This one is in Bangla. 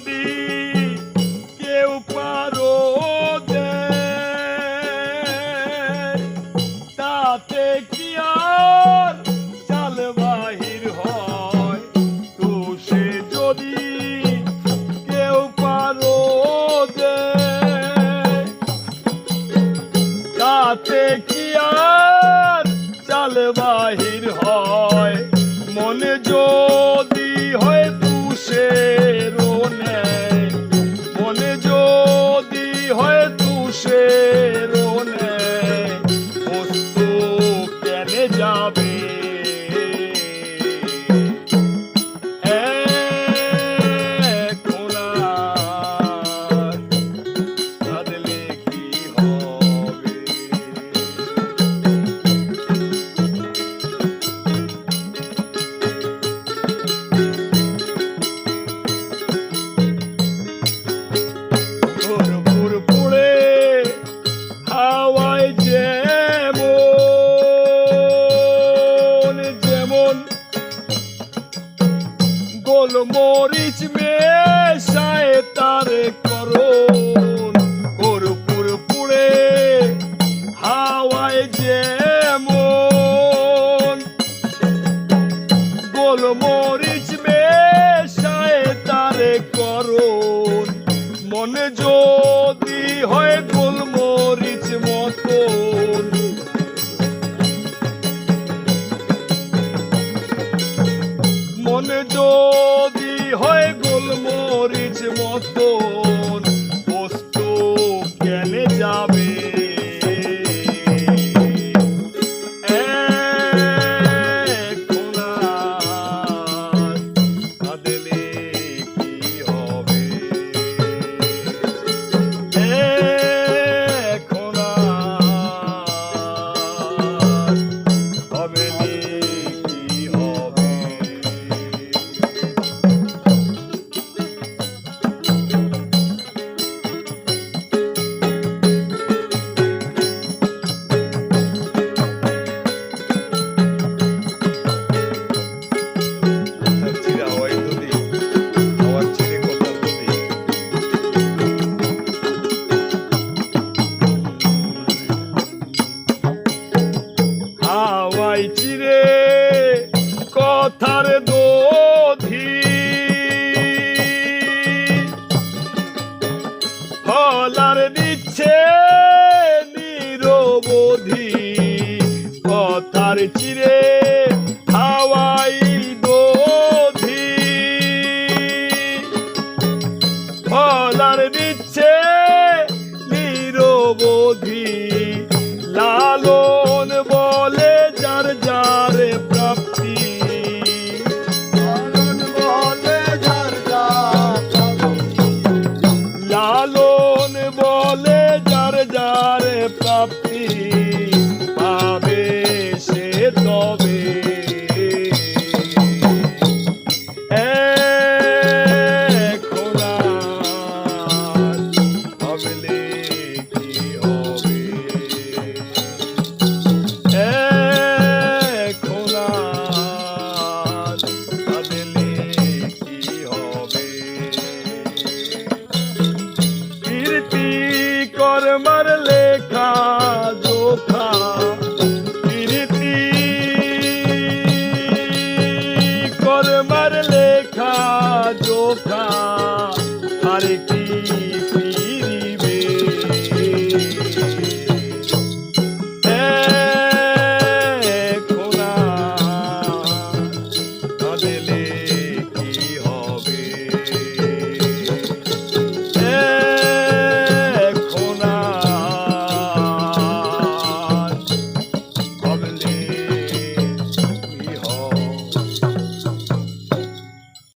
যদি কেউ পারো তাতে কি আর চাল বাহির হয়? তো সে যদি কেউ পারো তাতে কি আর চাল বাহির যদি হয় গোলমরিচ মতো। মন যদি হয় আমার চিরে হাওয়াই দধি ফলার দিচ্ছে নিরবধি লালন বলে যার যারে প্রাপ্ত Hare Krishna.